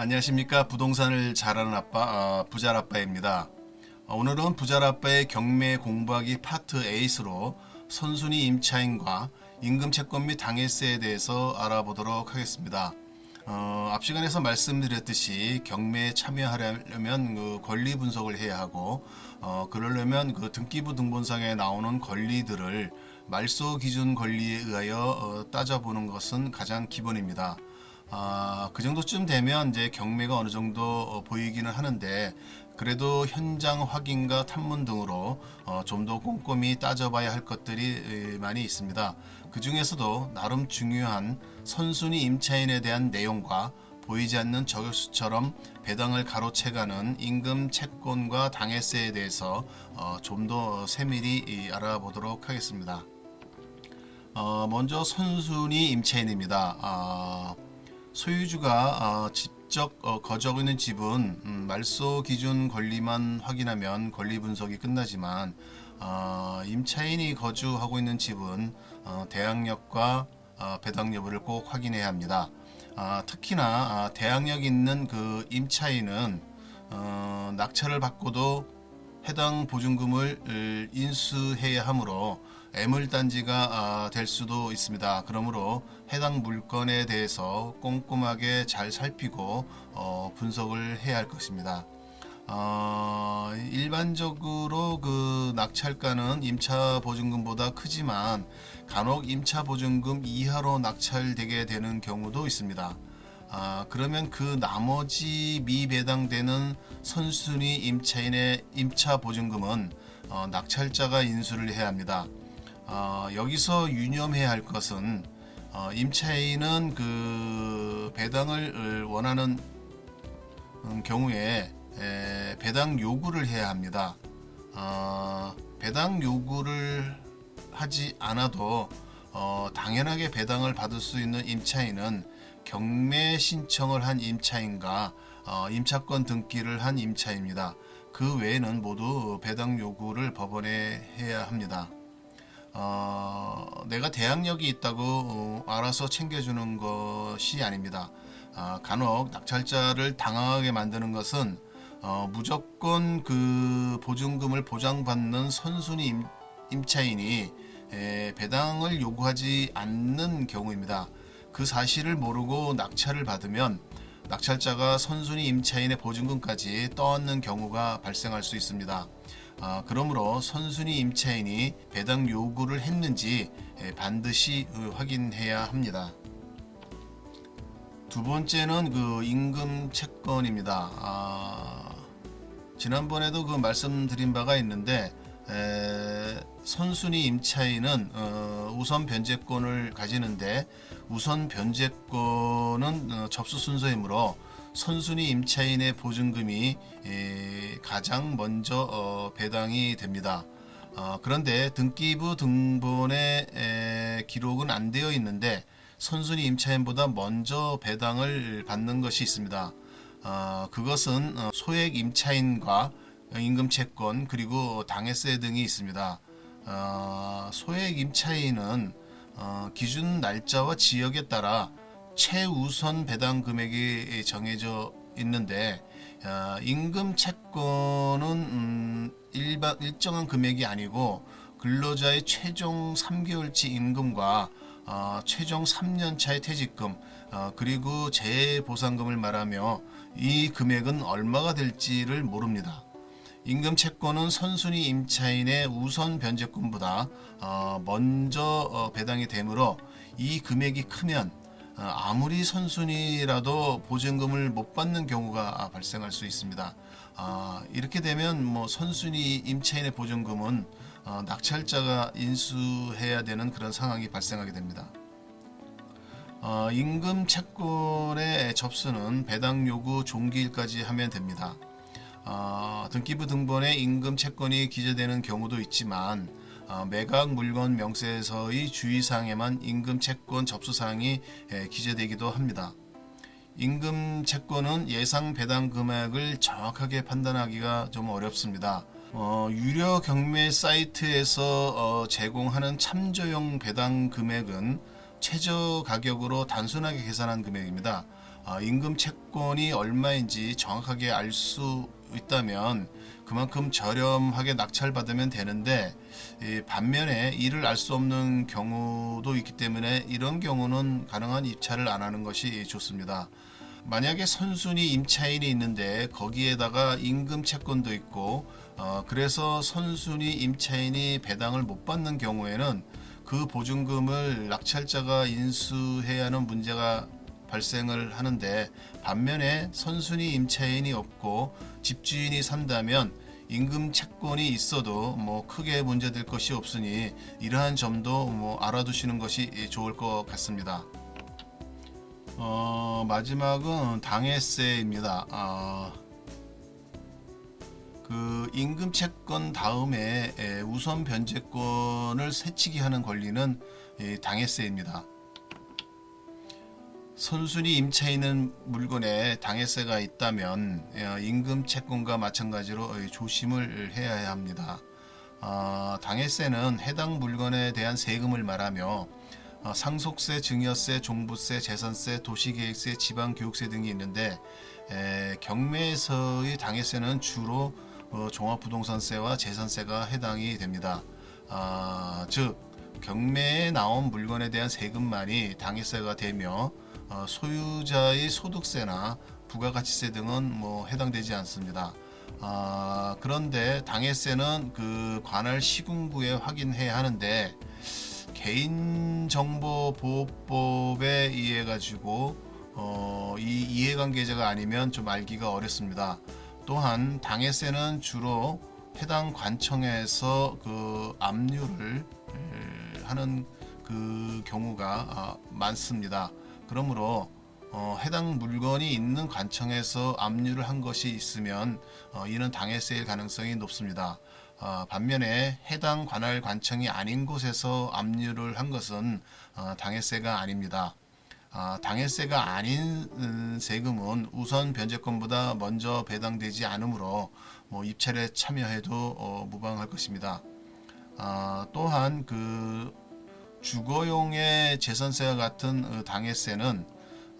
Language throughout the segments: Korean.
안녕하십니까 부동산을 잘하는 아빠 아, 부잘 아빠입니다. 어, 오늘은 부잘 아빠의 경매 공부하기 파트 8으로 선순위 임차인과 임금 채권 및 당해세에 대해서 알아보도록 하겠습니다. 어, 앞 시간에서 말씀드렸듯이 경매에 참여하려면 그 권리 분석을 해야 하고 어, 그러려면 그 등기부 등본상에 나오는 권리들을 말소 기준 권리에 의하여 어, 따져보는 것은 가장 기본입니다. 아, 그 정도쯤 되면 이제 경매가 어느 정도 어, 보이기는 하는데 그래도 현장 확인과 탐문 등으로 어, 좀 더 꼼꼼히 따져봐야 할 것들이 에, 많이 있습니다. 그 중에서도 나름 중요한 선순위 임차인에 대한 내용과 보이지 않는 저격수처럼 배당을 가로채가는 임금 채권과 당해세에 대해서 어, 좀 더 세밀히 이, 알아보도록 하겠습니다. 어, 먼저 선순위 임차인입니다. 아, 소유주가 어, 직접 어, 거주하고 있는 집은 음, 말소 기준 권리만 확인하면 권리 분석이 끝나지만 어, 임차인이 거주하고 있는 집은 어, 대항력과 어, 배당 여부를 꼭 확인해야 합니다. 아, 특히나 아, 대항력 있는 그 임차인은 어, 낙찰을 받고도 해당 보증금을 을, 인수해야 하므로 애물단지가 아, 될 수도 있습니다. 그러므로 해당 물건에 대해서 꼼꼼하게 잘 살피고 어, 분석을 해야 할 것입니다. 어, 일반적으로 그 낙찰가는 임차 보증금보다 크지만 간혹 임차 보증금 이하로 낙찰되게 되는 경우도 있습니다. 아, 그러면 그 나머지 미배당되는 선순위 임차인의 임차 보증금은 어, 낙찰자가 인수를 해야 합니다. 어, 여기서 유념해야 할 것은 어, 임차인은 그 배당을 원하는 음, 경우에 에, 배당 요구를 해야 합니다. 어, 배당 요구를 하지 않아도 어, 당연하게 배당을 받을 수 있는 임차인은 경매 신청을 한 임차인과 어, 임차권 등기를 한 임차입니다. 그 외에는 모두 배당 요구를 법원에 해야 합니다. 어, 내가 대항력이 있다고 어, 알아서 챙겨주는 것이 아닙니다. 아, 간혹 낙찰자를 당황하게 만드는 것은 어, 무조건 그 보증금을 보장받는 선순위 임, 임차인이 에, 배당을 요구하지 않는 경우입니다. 그 사실을 모르고 낙찰을 받으면 낙찰자가 선순위 임차인의 보증금까지 떠안는 경우가 발생할 수 있습니다. 아, 그러므로 선순위 임차인이 배당 요구를 했는지 에, 반드시 어, 확인해야 합니다. 두 번째는 그 임금 채권입니다. 아, 지난번에도 그 말씀드린 바가 있는데 에, 선순위 임차인은 어, 우선 변제권을 가지는데 우선 변제권은 어, 접수 순서이므로 선순위 임차인의 보증금이 에, 가장 먼저 어, 배당이 됩니다. 어, 그런데 등기부 등본에 에, 기록은 안 되어 있는데 선순위 임차인보다 먼저 배당을 받는 것이 있습니다. 어, 그것은 어, 소액 임차인과 임금 채권 그리고 당해세 등이 있습니다. 어, 소액 임차인은 어, 기준 날짜와 지역에 따라 최우선 배당 금액이 정해져 있는데 어, 임금 채권은 음, 일반 일정한 금액이 아니고 근로자의 최종 3개월치 임금과 어, 최종 3년차의 퇴직금 어, 그리고 재보상금을 말하며 이 금액은 얼마가 될지를 모릅니다. 임금 채권은 선순위 임차인의 우선 변제권보다 어, 먼저 어, 배당이 되므로 이 금액이 크면 어, 아무리 선순위라도 보증금을 못 받는 경우가 발생할 수 있습니다. 아, 이렇게 되면 뭐 선순위 임차인의 보증금은 어, 낙찰자가 인수해야 되는 그런 상황이 발생하게 됩니다. 어, 임금 채권의 접수는 배당 요구 종기일까지 하면 됩니다. 어, 등기부 등본에 임금 채권이 기재되는 경우도 있지만 어, 매각 물건 명세서의 주의사항에만 임금 채권 접수사항이 에, 기재되기도 합니다. 임금 채권은 예상 배당 금액을 정확하게 판단하기가 좀 어렵습니다. 어, 유료 경매 사이트에서 어, 제공하는 참조용 배당 금액은 최저 가격으로 단순하게 계산한 금액입니다. 어, 임금 채권이 얼마인지 정확하게 알 수 있다면 그만큼 저렴하게 낙찰 받으면 되는데 이 반면에 이를 알 수 없는 경우도 있기 때문에 이런 경우는 가능한 입찰을 안 하는 것이 좋습니다. 만약에 선순위 임차인이 있는데 거기에다가 임금 채권도 있고 어, 그래서 선순위 임차인이 배당을 못 받는 경우에는 그 보증금을 낙찰자가 인수해야 하는 문제가 발생을 하는데 반면에 선순위 임차인이 없고 집주인이 산다면 임금 채권이 있어도 뭐 크게 문제될 것이 없으니 이러한 점도 뭐 알아두시는 것이 좋을 것 같습니다. 어, 마지막은 당해세입니다. 아, 그 임금 채권 다음에 에, 우선 변제권을 세치기 하는 권리는 이 당해세입니다. 선순위 임차 있는 물건에 당해세가 있다면 어, 임금 채권과 마찬가지로 어, 조심을 해야 합니다. 어, 당해세는 해당 물건에 대한 세금을 말하며 어, 상속세, 증여세, 종부세, 재산세, 도시계획세, 지방교육세 등이 있는데 에, 경매에서의 당해세는 주로 어, 종합부동산세와 재산세가 해당이 됩니다. 아, 즉 경매에 나온 물건에 대한 세금만이 당해세가 되며 어, 소유자의 소득세나 부가가치세 등은 뭐 해당되지 않습니다. 아, 그런데 당해세는 그 관할 시군구에 확인해야 하는데 개인정보보호법에 의해 가지고 어, 이 이해관계자가 아니면 좀 알기가 어렵습니다. 또한 당해세는 주로 해당 관청에서 그 압류를 에, 하는 그 경우가 아, 많습니다. 그러므로 어, 해당 물건이 있는 관청에서 압류를 한 것이 있으면 어, 이는 당해세일 가능성이 높습니다. 어, 반면에 해당 관할 관청이 아닌 곳에서 압류를 한 것은 어, 당해세가 아닙니다. 아, 당해세가 아닌 음, 세금은 우선 변제권보다 먼저 배당되지 않으므로 뭐 입찰에 참여해도 어, 무방할 것입니다. 아, 또한 그 주거용의 재산세와 같은 어, 당해세는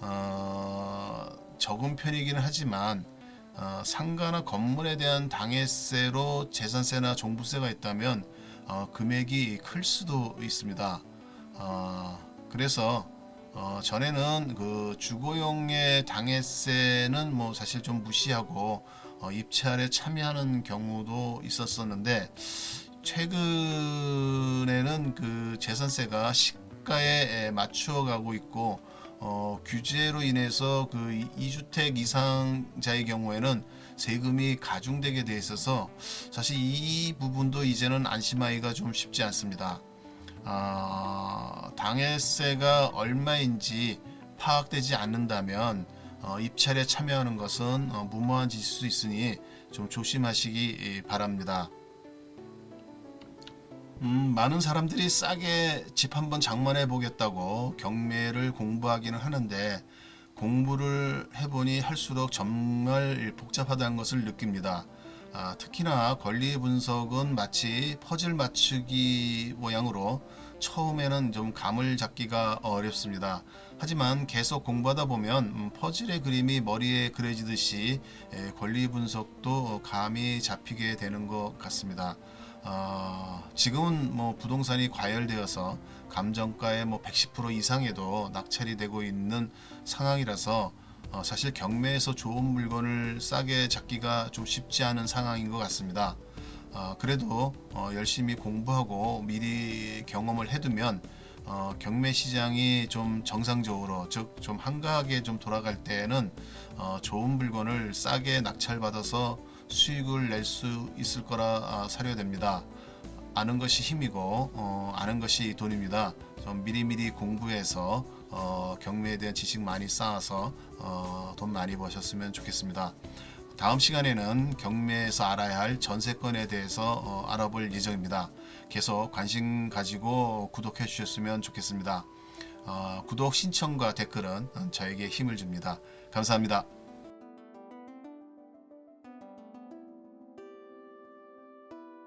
어, 적은 편이기는 하지만 어, 상가나 건물에 대한 당해세로 재산세나 종부세가 있다면 어, 금액이 클 수도 있습니다. 어, 그래서 어, 전에는 그 주거용의 당해세는 뭐 사실 좀 무시하고 어, 입찰에 참여하는 경우도 있었었는데 최근에는 그 재산세가 시가에 맞추어 가고 있고 어, 규제로 인해서 그 2주택 이상자의 경우에는 세금이 가중되게 돼 있어서 사실 이 부분도 이제는 안심하기가 좀 쉽지 않습니다. 아, 당해세가 얼마인지 파악되지 않는다면 어, 입찰에 참여하는 것은 어, 무모한 짓일 수 있으니 좀 조심하시기 바랍니다. 음, 많은 사람들이 싸게 집 한번 장만해 보겠다고 경매를 공부하기는 하는데 공부를 해보니 할수록 정말 복잡하다는 것을 느낍니다. 아, 특히나 권리 분석은 마치 퍼즐 맞추기 모양으로 처음에는 좀 감을 잡기가 어렵습니다. 하지만 계속 공부하다 보면 음, 퍼즐의 그림이 머리에 그려지듯이 에, 권리 분석도 감이 잡히게 되는 것 같습니다. 어, 지금은 뭐 부동산이 과열되어서 감정가의 뭐 110% 이상에도 낙찰이 되고 있는 상황이라서 어, 사실 경매에서 좋은 물건을 싸게 잡기가 좀 쉽지 않은 상황인 것 같습니다. 어, 그래도 어, 열심히 공부하고 미리 경험을 해두면 어, 경매 시장이 좀 정상적으로 즉 좀 한가하게 좀 돌아갈 때에는 어, 좋은 물건을 싸게 낙찰받아서 수익을 낼 수 있을 거라 아, 사려야 됩니다. 아는 것이 힘이고 어, 아는 것이 돈입니다. 좀 미리미리 공부해서 어, 경매에 대한 지식 많이 쌓아서 어, 돈 많이 버셨으면 좋겠습니다. 다음 시간에는 경매에서 알아야 할 전세권에 대해서 어, 알아볼 예정입니다. 계속 관심 가지고 구독해 주셨으면 좋겠습니다. 어, 구독 신청과 댓글은 저에게 힘을 줍니다. 감사합니다.